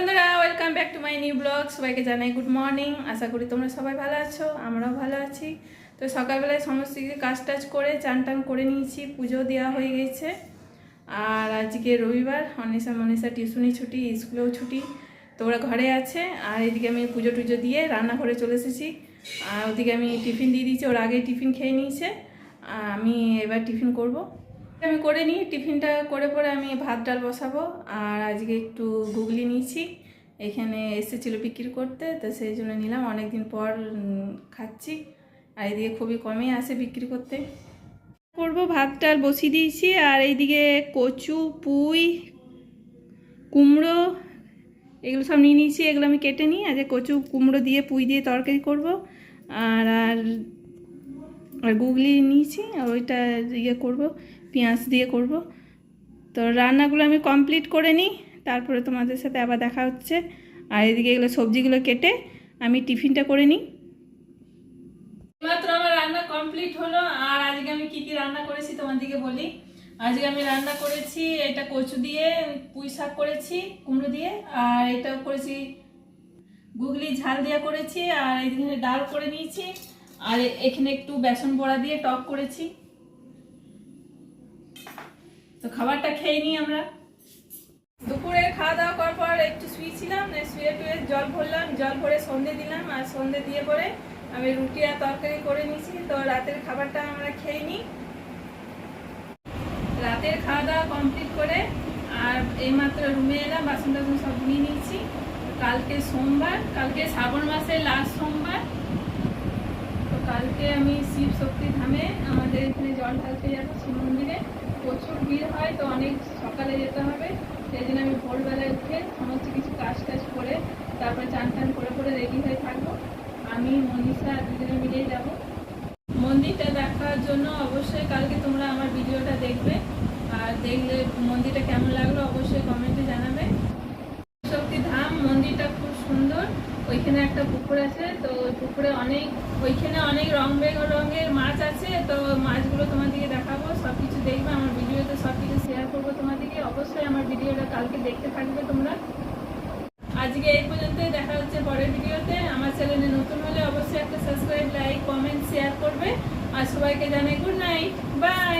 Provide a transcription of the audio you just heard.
বন্ধুরা welcome back to my new blog সবাইকে জানাই গুড মর্নিং আশা করি তোমরা সবাই ভালো আছো, আমরাও ভালো আছি। তো সকালবেলায় সমস্ত কিছু কাজ টাজ করে চান টান করে নিয়েছি পুজো দেওয়া হয়ে গেছে। আর আজকে রবিবার, অনিশা মনীষা টিউশনি ছুটি, স্কুলেও ছুটি। তো ওরা ঘরে আছে, আর এদিকে আমি পুজো টুজো দিয়ে রান্না করে চলে এসেছি। আর ওদিকে আমি টিফিন দিয়ে দিয়েছি, ওর আগে টিফিন খেয়ে নিয়েছে। আমি এবার টিফিন করব। আমি করে নিই, টিফিনটা করে পরে আমি ভাত, ডাল বসাবো। আর আজকে একটু গুগলি নিয়েছি, এখানে এসেছিল বিক্রি করতে, তো সেই জন্য নিলাম। অনেক দিন পর খাচ্ছি। আর এদিকে খুবই কমই আসে বিক্রি করতে। করব ভাত, ডাল বসিয়ে দিয়েছি। আর এইদিকে কচু, পুঁই, কুমড়ো, এগুলো সব নিয়ে নিয়েছি। এগুলো আমি কেটে নিই। আজকে কচু, কুমড়ো দিয়ে পুঁই দিয়ে তরকারি করব। আর আর আর গুগলি নিয়েছি, আর ওইটা ইয়ে করব, পেঁয়াজ দিয়ে করব। তো রান্নাগুলো আমি কমপ্লিট করে নিই, তারপরে তোমাদের সাথে আবার দেখা হচ্ছে। আর এদিকে এগুলো সবজিগুলো কেটে আমি টিফিনটা করে নিই। আমার রান্না কমপ্লিট হলো, আর আজকে আমি কি কি রান্না করেছি তোমাদেরকে বলি। আজকে আমি রান্না করেছি, এটা কচু দিয়ে পুঁই শাক করেছি, কুমড়ো দিয়ে, আর এটাও করেছি গুগলি ঝাল দিয়ে করেছি, আর এখানে ডাল করে নিয়েছি। আর এখানে একটু বেসন বড়া দিয়ে টক করেছি। তো খাবারটা খেয়ে নিই আমরা। দুপুরে খাওয়া দাওয়া করার পর একটু শুয়েছিলাম শুয়ে টুয়ে জল ভরলাম, জল ভরে সন্ধে দিলাম আর সন্ধে দিয়ে পরে আমি রুটি আর তরকারি করে নিয়েছি। তো রাতের খাবারটা আমরা খেয়ে নিই। রাতের খাওয়া দাওয়া কমপ্লিট করে আর এইমাত্র রুমে এলাম বাসন টাসন সব নিয়ে নিয়েছি। কালকে সোমবার, কালকে শ্রাবণ মাসের লাস্ট সোমবার। কালকে আমি শিব শক্তি ধামে আমাদের এখানে জল ঢালতে শিব মন্দিরে। প্রচুর ভিড় হয়, তো অনেক সকালে যেতে হবে। সেই জন্য আমি ভোরবেলায় উঠে সমস্ত কিছু কাজ টাজ করে তারপরে চান টান করে করে রেডি হয়ে থাকব। আমি, মনীষা, দুজনে মিলেই যাব। মন্দিরটা দেখার জন্য অবশ্যই কালকে তোমরা আমার ভিডিওটা দেখবে। আর দেখলে মন্দিরটা কেমন লাগল অবশ্যই কমেন্টে জানাবে শক্তি ধাম মন্দিরটা খুব সুন্দর ওইখানে একটা পুকুর আছে, তো ওই পুকুরে অনেক, ওইখানে অনেক রং বেরঙের মাছ আছে, তো মাছগুলো তোমাদেরকে দেখাবো সব কিছু দেখবে, আমার ভিডিওতে সব কিছু শেয়ার করব তোমাদেরকে, অবশ্যই আমার ভিডিওটা কালকে দেখতে থাকবে তোমরা। আজকে এই পর্যন্তই, দেখা হচ্ছে পরের ভিডিওতে, আমার চ্যানেলে নতুন হলে অবশ্যই একটা সাবস্ক্রাইব লাইক কমেন্ট শেয়ার করবে, আর সবাইকে জানাই গুড নাইট বাই